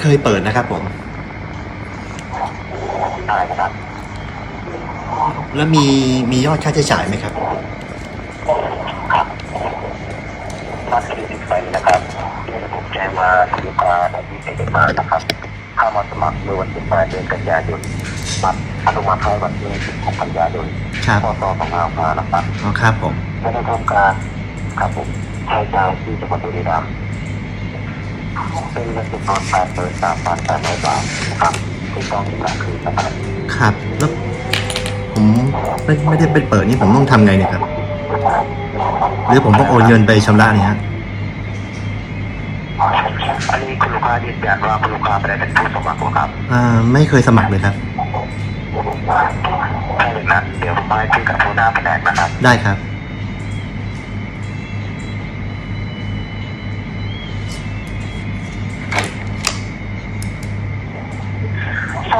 เคยเปิดนะครับผม อะไรครับแล้วมีมียอดค่าใช้จ่ายไหมครับครับบัตรเครดิตไฟนะครับที่ระบบแจ้งว่าคุณลูกค้าได้มีเอกสารนะครับเข้ามาสมัครเมื่อวันที่8เดือนกันยายนบัตรอนุมัติให้วันที่16กันยายนครับ พศ2565นะครับอ๋อครับผมไม่ได้ทำการครับผมใช้จ่ายที่จังหวัดบุรีรัมย์ เป็นเงินจำนวน8 3 8 0 0บาทนะครับที่ต้องมีการคืนนะครับครับแล้วผมไม่ไม่ได้เป็นเปิดนี่ผมต้องทำไงเนี่ยครับ หรือผมต้องโอนเงินไปชำระเนี่ยฮะอันนี้คุณลูกค้ายืนยันว่าคุณลูกค้าไม่ได้เป็นผู้สมัครครับอ่าไม่เคยสมัครเลยครับแค่หนึ่งนะเดี๋ยวผมไปคุยกับผู้หน้าแผนกนะครับ ได้ครับ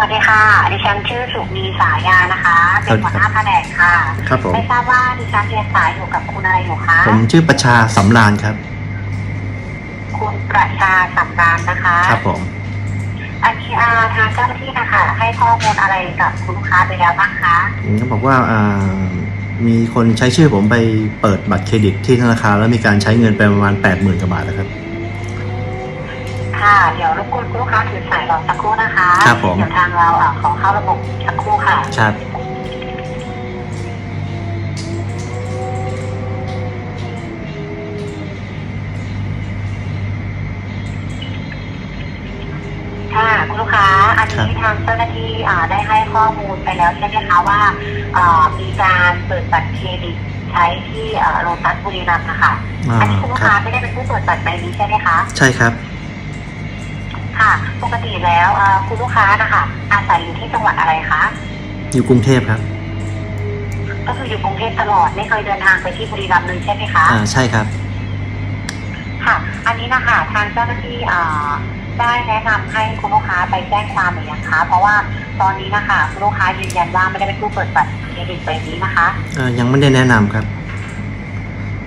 วัสดีค่ะ ดิฉันชื่อสุมีสายานะคะ เป็นหัวหน้าแผนกค่ะ ครับผมไม่ทราบว่าดิฉันเรียนสายอยู่กับคุณอะไรอยู่คะ ผมชื่อประชาสำรานครับ คุณประชาสำรานนะคะ ครับผม อันนี้อาทางเจ้าหน้าที่นะคะ ให้ข้อมูลอะไรกับคุณลูกค้าไปแล้วบ้างคะผมก็บอกว่าอ่ามีคนใช้ชื่อผมไปเปิดบัตรเครดิตที่ธนาคารแล้วมีการใช้เงินไปประมาณ8ปดหมื่นกว่าบาทนะครับ ค่ะ เดี๋ยวรบกวนคุณลูกค้าถือสายรอสักครู่นะคะครับผม เดี๋ยวทางเราอะขอเข้าระบบสักครู่ค่ะ ครับ ค่ะคุณลูกค้า อันนี้ทางเจ้าหน้าที่อ่าได้ให้ข้อมูลไปแล้วใช่ไหมคะว่าอ่ามีการเปิดบัตรเครดิตใช้ที่โลตัสบุรีรัมย์นะคะ อ่าอันนี้คุณลูกครัค้าบ ไม่ได้เป็นผู้เปิดบัตรใบนี้ใช่ไหมคะ ใช่ครับ ค่ะ ปกติแล้วอ่าคุณลูกค้านะคะอาศัยอยู่ที่จังหวัดอะไรคะ อยู่กรุงเทพครับ ก็คืออยู่กรุงเทพตลอดไม่เคยเดินทางไปที่บุรีรัมย์เลยใช่ไหมคะ อ่า ใช่ครับ ค่ะ อันนี้นะคะทางเจ้าหน้าที่อ่าได้แนะนำให้คุณลูกค้าไปแจ้งความหรือยังคะ เพราะว่าตอนนี้นะคะคุณลูกค้ายืนยันว่าไม่ได้เป็นผู้เปิดบัตรเครดิตใบนี้นะคะ อ่า ยังไม่ได้แนะนำครับ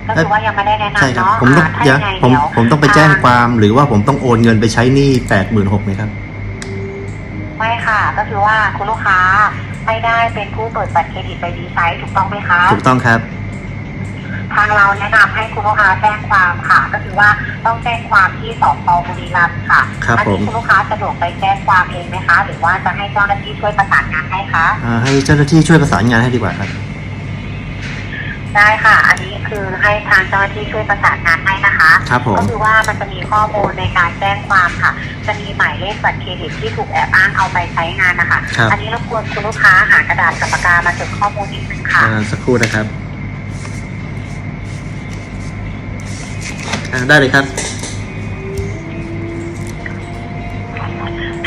ก็คือว่ายังไม่ได้แนะใช่นำครับเนาะผมต้องอ่าถ้าเดี๋ยวยังไงผมเดี๋ยวผมต้องไปแจ้งทความหรือว่าผมต้องโอนเงินไปใช้หนี้แปดหมื่นหกไหมครับ ไม่ค่ะ ก็คือว่าคุณลูกค้าไม่ได้เป็นผู้เปิดบัตรเครดิตใบดีไซน์ถูกต้องไหมคะถูกต้องครับ ทางเราแนะนำให้คุณลูกค้าแจ้งความค่ะ ก็คือว่าต้องแจ้งความที่สพบุรีรัมย์ค่ะครับอัผนี้มคุณลูกค้าสะดวกไปแจ้งความเองไหมคะ หรือว่าจะให้เจ้าหน้าที่ช่วยประสานงานให้คะ อ่าให้เจ้าหน้าที่ช่วยประสานงานให้ดีกว่าครับ ได้ค่ะ อันนี้คือให้ทางเจ้าหน้าที่ช่วยประสานงานให้นะคะครับผม ก็คือว่ามันจะมีข้อมูลในการแจ้งความค่ะ จะมีหมายเลขบัตรเครดิตที่ถูกแอบอ้างเอาไปใช้งานนะคะ ครับ อันนี้รบกวนคุณลูกค้าหากระดาษกับปากกามาจดข้อมูลนิดนึงค่ะ อ่าสักครู่นะครับอ่าได้เลยครับ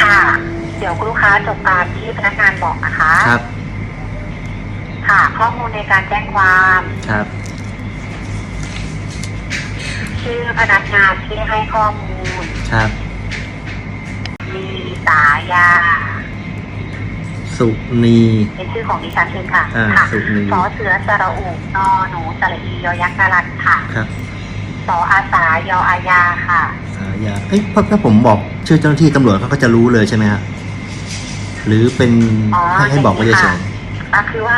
ค่ะ เดี๋ยวคุณลูกค้าจดตามที่พนักงานบอกนะคะ ครับ ค่ะ ข้อมูลในการแจ้งความ ครับ ชื่อพนักงานที่ให้ข้อมูล ครับ มีสายา สุนี เป็นชื่อของดิฉันเองค่ะอ่าค่ะสุนี สอเสือสระอูนอหนูสระอียอยักษ์นารันค่ะครับสออาสายออาญาค่ะ สายาเอ้ยถ้าถ้าผมบอกชื่อเจ้าหน้าที่ตำรวจเขาก็จะรู้เลยใช่ไหมฮะหรือเป็นอ๋อให้ให้บอกไว้อย่างนี้เฉค่ะยอ่ะคือว่า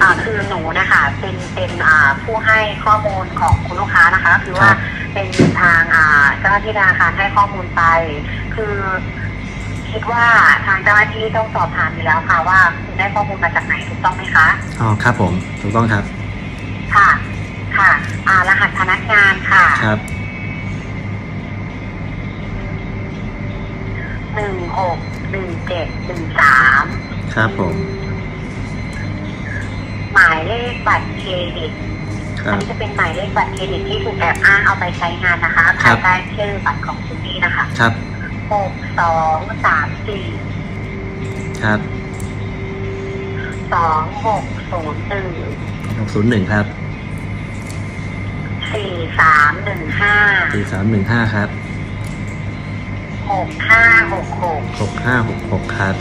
อ่าคือหนูนะคะเป็นเป็นอ่าผู้ให้ข้อมูลของคุณลูกค้านะคะ คือว่าเป็นทางอ่าเจ้าหน้าที่ธนาคารให้ข้อมูลไป คือคิดว่าทางเจ้าหน้าที่ต้องสอบถามอยู่แล้วค่ะ ว่าคุณได้ข้อมูลมาจากไหนถูกต้องไหมคะๆอ๋อครับผมถูกต้องครับค่ะ ค่ะ อ่ารหัสพนักงานค่ะครับหนึ่งหกหนึ่งเจ็ดหนึ่งสามครับผม หมายเลขบัตรเครดิตคอัรันบ นี้จะเป็นหมายเลขบัตรเครดิตที่ถูกแอบอ้างเอาไปใช้งานนะคะครัภายบใต้ชื่อบัตรของคุณนี่นะคะครับหกสองสามสี่ครับสองหกศูนย์หนึ่งหกศูนย์หนึ่งครับสี่สามหนึ่งห้าสี่สามหนึ่งห้าครับหกห้าหกหกหกห้าหกหกครับ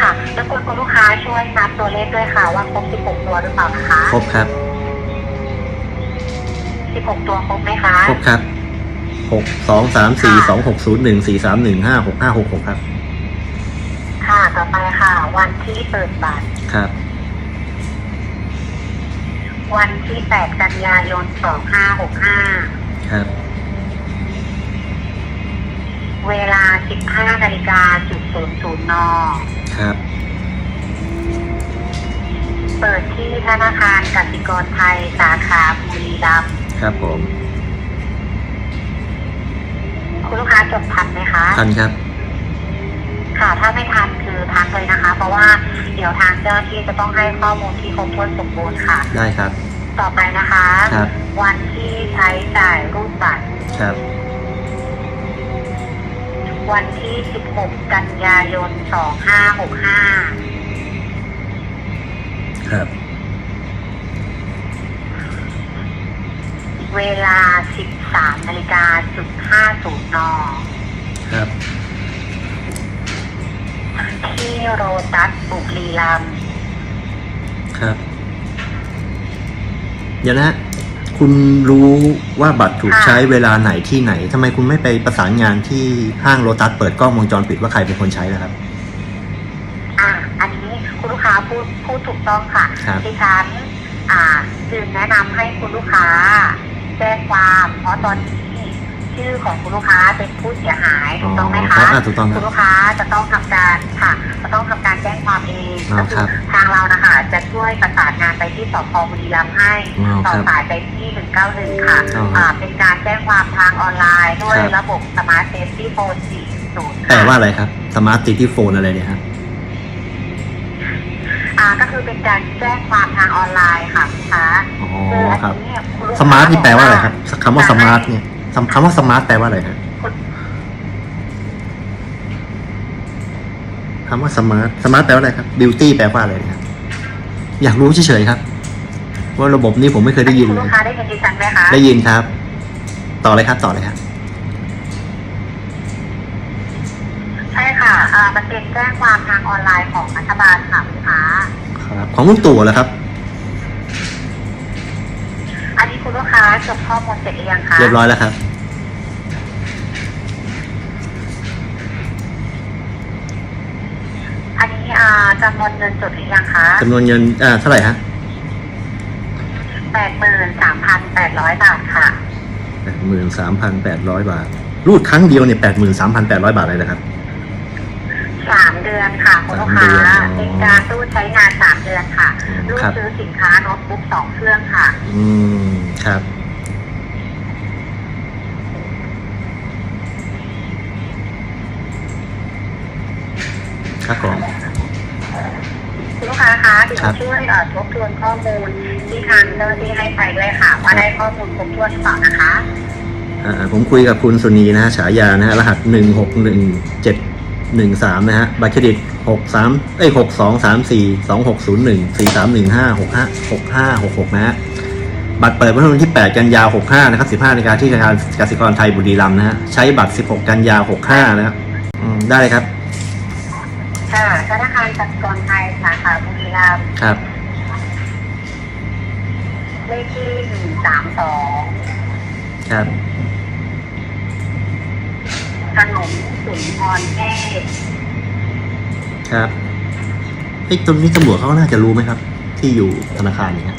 ค่ะ แล้วคุณคุณลูกค้าช่วยนับตัวเลขด้วยค่ะ ว่าครบสิบหกตัวหรือเปล่านะคะ ครบครับสิบหกตัวครบไหมคะ ครบครับ หกสองสามสี่สองหกศูนย์หนึ่งสี่สามหนึ่งห้าหกห้าหกหกครับ ค่ะ ต่อไปค่ะ วันที่เปิดบัตร ครับ วันที่ 8 กันยายน 2565 ครับ เวลา 15นาฬิกาจุดศูนย์ศูนย์น ครับ เปิดที่ธนาคารกสิกรไทยสาขาบุรีรัมย์ครับผมคุณลูกค้าจดทันไหมคะ ทันครับ ค่ะ ถ้าไม่ทันคือทักเลยนะคะ เพราะว่าเดี๋ยวทางเจ้าหน้าที่จะต้องให้ข้อมูลที่ครบถ้วนสมบูรณ์ค่ะ ได้ครับ ต่อไปนะคะ ครับ วันที่ใช้จ่ายรูปบัตร ครับ วันที่ 16 กันยายน 2565 ครับ เวลา 13นาฬิกาจุด50นครับ ที่โรตัสบุรีรัมย์ครับ เดี๋ยวนะฮะ คุณรู้ว่าบัตรถูกใช้เวลาไหนที่ไหนทำไมคุณไม่ไปประสานงานที่ห้างโลตัสเปิดกล้องวงจรปิดว่าใครเป็นคนใช้นะครับ อ่า อันนี้คุณลูกค้าพูดพูดถูกต้องค่ะครับดิฉันอ่าจึงแนะนำให้คุณลูกค้าแจ้งความเพราะตอนนี้ ชื่อของคุณลูกค้าเป็นผู้เสียหายถูกต้องไหมคคะรับอ่าถูกต้องคคุรับณลูกค้าจะต้องทำการค่ะ จะต้องทำการแจ้งความเองอ๋อก็คืครัอบทางเรานะคะจะช่วยประสานงานไปที่สพบุรีรัมย์ให้อ๋อต่อครับสายไปที่191ค่ะอ๋อครับอ่าเป็นการแจ้งความทางออนไลน์ด้วยครับระบบสมาร์ทเซฟตี้โฟน4.0แปลว่าอะไรครับสมาร์ทติที่โฟนอะไรเนี่ยฮะอ่าก็คือเป็นการแจ้งความทางออนไลน์ค่ะคุณคะอ๋อคืออันครับนี้เนี่ยคุณลูกสมาร์ทค้นี่แปลว่าอะไรครับคำว่าจะสให้มาร์ทเนี่ย คำคำว่าสมาร์ทแปลว่าอะไรฮะคำว่าสมาร์ทสมาร์ทแปลว่าอะไรครับบิวตี้แปลว่าอะไรนะครับอยากรู้เฉยๆครับ ว่าระบบนี้ผมไม่เคยได้ยินคุณเลลูยกค้าได้ยินดิฉันไหมคะได้ยินครับ ต่อเลยครับต่อเลยครับใช่ค่ะอ่ามันเป็นแจ้งความทางออนไลน์ของรัฐบาลค่ะคุณลูกค้าครับ ของลุงตู่เหรอครับอั นนี้คุณลูกค้าจดข้อมูลเสร็จหรือยังคะเรียบร้อยแล้วครับ อันนี้อ่าจำนวนเงินจดหรือยังคะจำนวนเงินอ่าเท่าไหร่ฮะแปดหมื่นสามพันแปดร้อยบาทค่ะแปดหมื่นสามพันแปดร้อยบาท รูดครั้งเดียวเนี่ยแปดหมื่นสามพันแปดร้อยบาทเลยนะครับสาม เดือนค่ะคุณลูกค้าสามเดือนอ๋อเป็นการตู้ใช้งานสามเดือนค่ะอืมรูดครับ ซื้อสินค้าโน้ตบุ๊กสองเครื่องค่ะ อืม ครับ ครับผม คุณลูกค้าคะเดี๋ยวครับช่วยเอ่อทบทวนข้อมูลที่ทางเจ้าหน้าที่ให้ไปด้วยค่ะ ว่าได้ข้อมูลครบถ้วนหรือเปล่านะคะ อ่าผมคุยกับคุณสุนีนะฮะฉายานะฮะรหัสหนึ่งหกหนึ่งเจ็ด หนึ่งสามนะฮะบัตรเครดิตหกสามเอ้ยหกสองสามสี่สองหกศูนย์หนึ่งสี่สามหนึ่งห้าหกห้าหกห้าหกหกนะฮะบัตรเปิดวันที่ 8 กันยา 65 นะครับ 15นาฬิกาที่ธนาคารกสิกรไทยบุรีรัมย์นะฮะ ใช้บัตร 16 กันยา 65 นะครับอืมได้เลยครับ ค่ะธนาคารกสิกรไทยสาขาบุรีรัมย์ครับ เลขที่หนึ่งสามสองครับ ถนนสุนทรเทพครับไอ้ตรงนี้ตำรวจเขาน่าจะรู้ไหมครับ ที่อยู่ธนาคารเนี่ยฮะ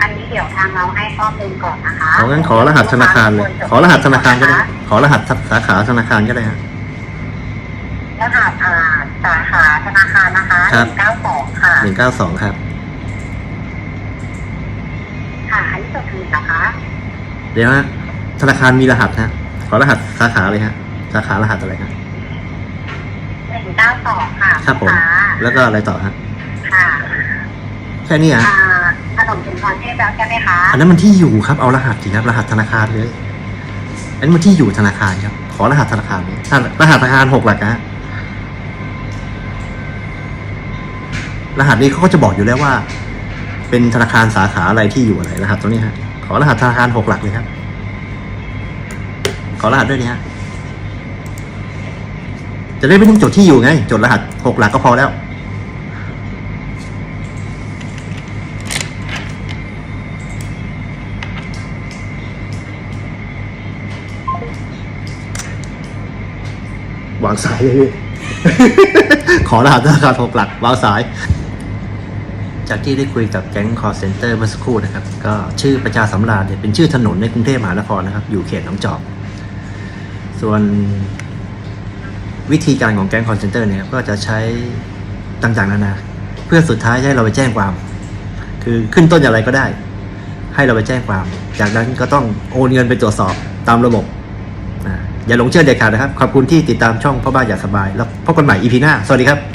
อันนี้เดี๋ยวทางเราให้ข้อมูลก่อนนะคะเอางั้นขอรหัสธนาคารเลย ขอรหัสธนาคารก็ได้ ขอรหัสสาขาธนาคารก็ได้ฮะรหัสอ่าสาขาธนาคารนะคะครับหนึ่งเก้าสองค่ะหนึ่งเก้าสองครับค่ะอันนี้จดถูกนะคะ เดี๋ยวฮะธนาคารมีรหัสฮะ ขอรหัสสาขาเลยฮะ สาขารหัสอะไรฮะหนึ่งเก้าสองค่ะครับผมลูกาแล้วก็อะไรต่อฮะ ค่ะแค่นี้ฮะอ่าถนนสุนทรเทพแล้วใช่ไหมคะ อันนั้นมันที่อยู่ครับ เอารหัสสิครับ รหัสธนาคารเลย อันนี้มันที่อยู่ธนาคารครับ ขอรหัสธนาคารนี้ถ้ารหัสธนาคารหกหลักนะฮะ รหัสนี้เขาก็จะบอกอยู่แล้วว่า เป็นธนาคารสาขาอะไรที่อยู่อะไรรหัสตรงนี้ฮะ ขอรหัสธนาคารหกหลักเลยครับข ขอรหัสด้วยนะฮะจะได้ไม่ต้องจดที่อยู่ไง จดรหัสหกหลักก็พอแล้ว วางสายเลยขอรหัสธนาคารหกหลักวางสาย จากที่ได้คุยกับแก๊งคอร์เซนเตอร์เมื่อสักครู่นะครับ ก็ชื่อประชาสำราญเนี่ยเป็นชื่อถนนในกรุงเทพมหานครนะครับ อยู่เขตหนองจอก ส่วนวิธีการของแก๊งคอนเซนเตอร์เนี่ยก็จะใช้ต่างๆนานา เพื่อสุดท้ายให้เราไปแจ้งความ คือขึ้นต้นอย่างไรก็ได้ ให้เราไปแจ้งความ จากนั้นก็ต้องโอนเงินไปตรวจสอบตามระบบอย่าหลงเชื่อเด็ดขาดนะครับ ขอบคุณที่ติดตามช่องพ่อบ้านอยากสบาย แล้วพบกันใหม่ EP หน้า สวัสดีครับ